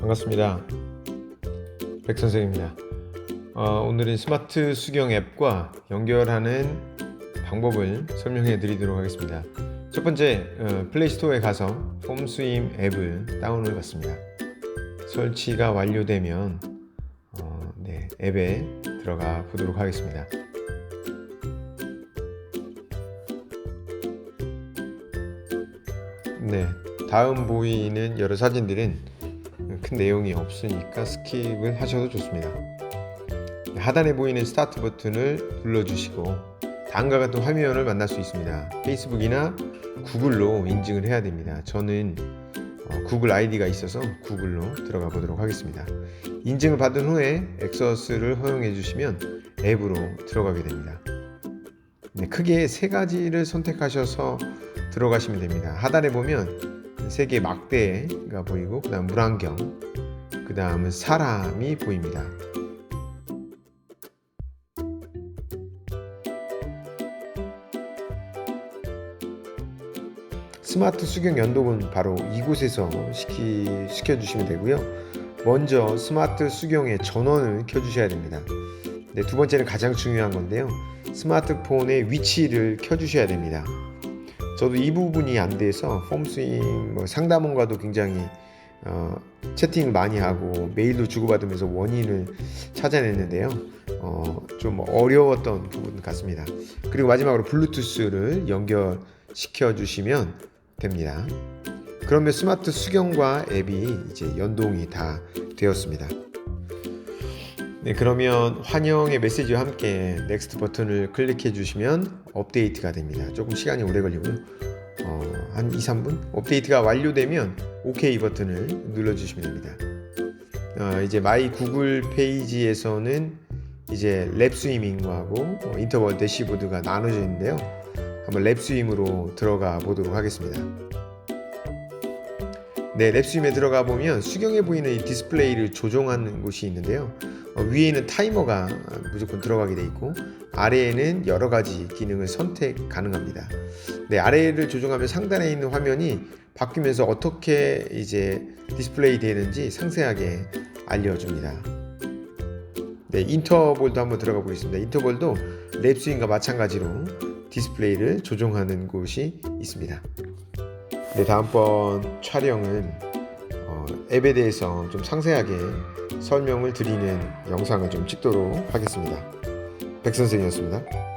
반갑습니다. 백 선생입니다. 어, 오늘은 스마트 수경 앱과 연결하는 방법을 설명해 드리도록 하겠습니다. 첫 번째, 어, 플레이스토어에 가서 폼스임 앱을 다운을 받습니다. 설치가 완료되면 어, 네, 앱에 들어가 보도록 하겠습니다. 네, 다음 보이는 여러 사진들은 큰 내용이 없으니까 스킵을 하셔도 좋습니다. 하단에 보이는 스타트 버튼을 눌러주시고 다음과 같은 화면을 만날 수 있습니다. 페이스북이나 구글로 인증을 해야 됩니다. 저는 어, 구글 아이디가 있어서 구글로 들어가 보도록 하겠습니다. 인증을 받은 후에 엑서스를 허용해 주시면 앱으로 들어가게 됩니다. 네, 크게 세 가지를 선택하셔서 들어가시면 됩니다. 하단에 보면 세 개의 막대가 보이고 그다음 물안경, 그다음은 사람이 보입니다. 스마트 수경 연동은 바로 이곳에서 시키, 시켜주시면 되고요. 먼저 스마트 수경의 전원을 켜주셔야 됩니다. 네, 두 번째는 가장 중요한 건데요. 스마트폰의 위치를 켜주셔야 됩니다. 저도 이 부분이 안 돼서 폼스임 뭐 상담원과도 굉장히 어, 채팅을 많이 하고 메일도 주고받으면서 원인을 찾아냈는데요. 어, 좀 어려웠던 부분 같습니다. 그리고 마지막으로 블루투스를 연결시켜 주시면 됩니다. 그러면 스마트 수경과 앱이 이제 연동이 다 되었습니다. 네, 그러면 환영의 메시지와 함께 넥스트 버튼을 클릭해 주시면 업데이트가 됩니다. 조금 시간이 오래 걸리고요. 어, 한 2, 3분? 업데이트가 완료되면 OK 버튼을 눌러 주시면 됩니다. 어, 이제 마이 구글 페이지에서는 이제 랩 스위밍하고 어, 인터벌 대시보드가 나눠져 있는데요. 한번 랩 스윙으로 들어가 보도록 하겠습니다. 네, 랩스임에 들어가 보면 수경해 보이는 이 디스플레이를 조정하는 곳이 있는데요. 어, 위에는 타이머가 무조건 들어가게 돼 있고 아래에는 여러 가지 기능을 선택 가능합니다. 네, 아래를 조정하면 상단에 있는 화면이 바뀌면서 어떻게 이제 디스플레이 되는지 상세하게 알려줍니다. 네, 인터볼도 한번 들어가 보겠습니다. 인터볼도 랩스윙과 마찬가지로 디스플레이를 조정하는 곳이 있습니다. 네, 다음번 촬영은 어, 앱에 대해서 좀 상세하게 설명을 드리는 영상을 좀 찍도록 하겠습니다. 백 선생이었습니다.